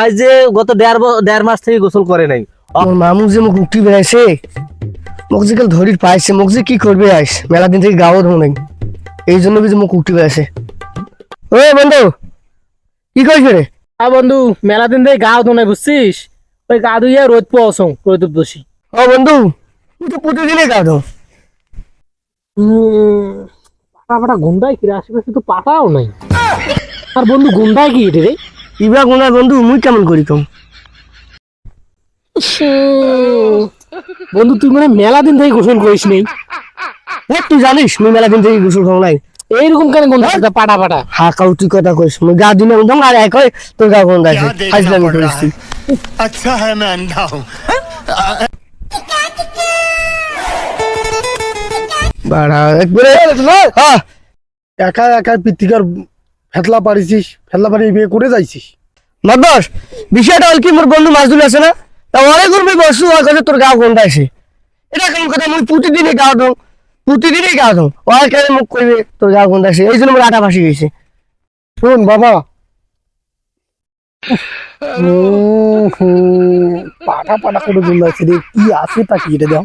আজ যে গত দেড় দেড় মাস থেকে গোসল করে নাই। আমার মামু যে মুখ উঠি বেড়াইছে মোক যে কাল ধরি পাইছে মোক যে কি করবে আইস মেলা দিন থেকে গাও ধো নাই। এই জন্য যে মুখ উঠি বেড়াইছে। ও বন্ধু কি কইছ রে আ বন্ধু মেলা দিন থেকে গা ধোনাই বুঝছিস ওই গা ধুইয়া রোদ পোয়াছং রোদ বসি ও বন্ধু তুই তো প্রতিদিনই গা ধো পাটা কাপড়া গুন্ডায় কি রে আশেপাশে পাতাও নাই। আর বন্ধু গুন্ডায় কি এটা রে? ইবা গুন্ডায় বন্ধু মুই কেমন করি কম? বন্ধু তুই মানে মেলা দিন থেকে গোসল করিস নেই তুই জানিস মুই মেলা দিন থেকে গোসল খাও নাই। এইরকম কেন গন্ধ পাটা পাটা। হা কাউ তুই কথা কইস মুই গা দিনে গন্ধ আর এক তোর গা গন্ধ আছে আচ্ছা হ্যাঁ আন্ধা বাড়া একবারে হ্যাঁ। একা একা পিত্তিকার ফেতলা পারিছিস ফেতলা পারি বিয়ে করে যাইছিস। মাদবস বিষয়টা হল কি মোর বন্ধু মাসদুল আছে না? তা অনেক করবি বসু আর কাছে তোর গাও কোনটা আছে এটা কেমন কথা? মুই প্রতিদিনই গাও দম প্রতিদিনই গাও দম ওর কেন মুখ কইবে তোর গাও কোনটা আছে এই জন্য মোর আটা ফাঁসি গেছে। শোন বাবা। পাটা পাটা করে জুলাইছে রে কি আছে তা কি এটা দাও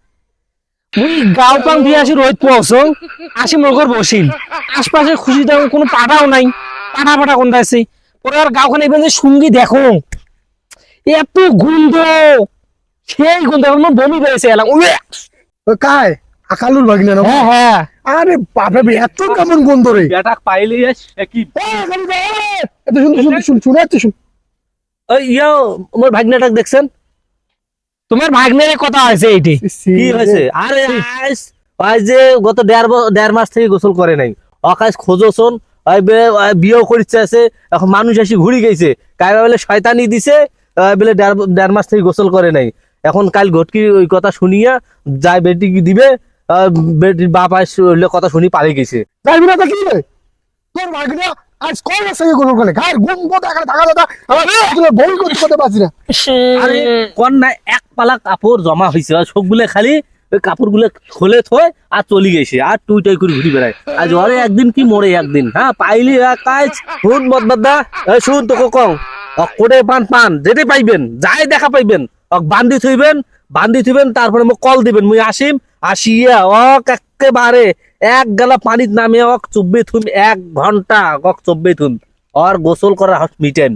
মুই গাও পাং দিয়ে আসি রোদ পোয়াছং আসি মোর ঘর বসিল আশপাশে খুশি তেমন কোনো পাটাও নাই পাটা পাটা কোনটা আছে পরে আর গাওখানে এবার যে সঙ্গী দেখো এত গন্ধ সেই গন্ধ এখন মোর বমি বেড়েছে এলাম উয়ে! ওই কায় আকালুর ভাগিনা না হ্যাঁ হ্যাঁ আরে বাপরে এত কেমন গন্ধ রে বেটা পাইলে কি এত শুন শুন শুন শুনে যাচ্ছে শুন ওই ইয়া মোর ভাগনাটাক দেখছেন তোমার ভাগ্নের কথা হয়েছে এইটি। কি হয়েছে? আরে আজ যে গত দেড় দেড় মাস থেকে গোসল করে নাই। অকাশ খোঁজোছন বিয়েও করিচ্ছে আছে এখন মানুষ এসে ঘুরি গেছে। কাই বলে শয়তানি দিছে বলে দেড় মাস থেকে গোসল করে নাই। এখন কাল ঘটকি ওই কথা শুনিয়া যাই বেটি কি দিবে আহ, বেটির বাপ আস কথা শুনি পালিয়ে গেছে। যাইবি না কি তোর ভাগিনা আজ কয় মাস থেকে কোনো করে গায়ের গন্ধ দেখা থাকা দাদা আমার বই করতে করতে পারছি না। আরে কোন না এক পালা কাপড় জমা হয়েছে আর সবগুলো খালি ওই কাপড়গুলো খোলে থয় আর চলে গেছে। আর টুই টুই করে ঘুরি বেড়ায়। আজ ওরে একদিন কি মরে একদিন হ্যাঁ পাইলি শুন বদবাদা শুন তোকে কং অক কোটে পান পান? যেতে পাইবেন, যাই দেখা পাইবেন। বান্ধি থইবেন বান্ধি থইবেন তারপরে মোক কল দিবেন। মুই আসিম আসিয়া অক একেবারে এক গালা পানিত নামে অক চব্বি থুম, এক ঘণ্টা অক চব্বি থুম। আর গোসল হাত মিটেন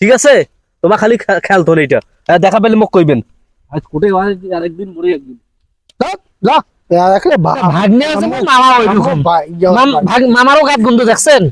ঠিক আছে? তোমার খালি খেয়াল তোলে এটা দেখা পেলে মোক কইবেন আজ কোটে আরেকদিন মরে একদিন যা। এখানে বা ভাগ্নে আছে মামা ওইরকম। ভাই মামারও গাত গন্ধ দেখছেন?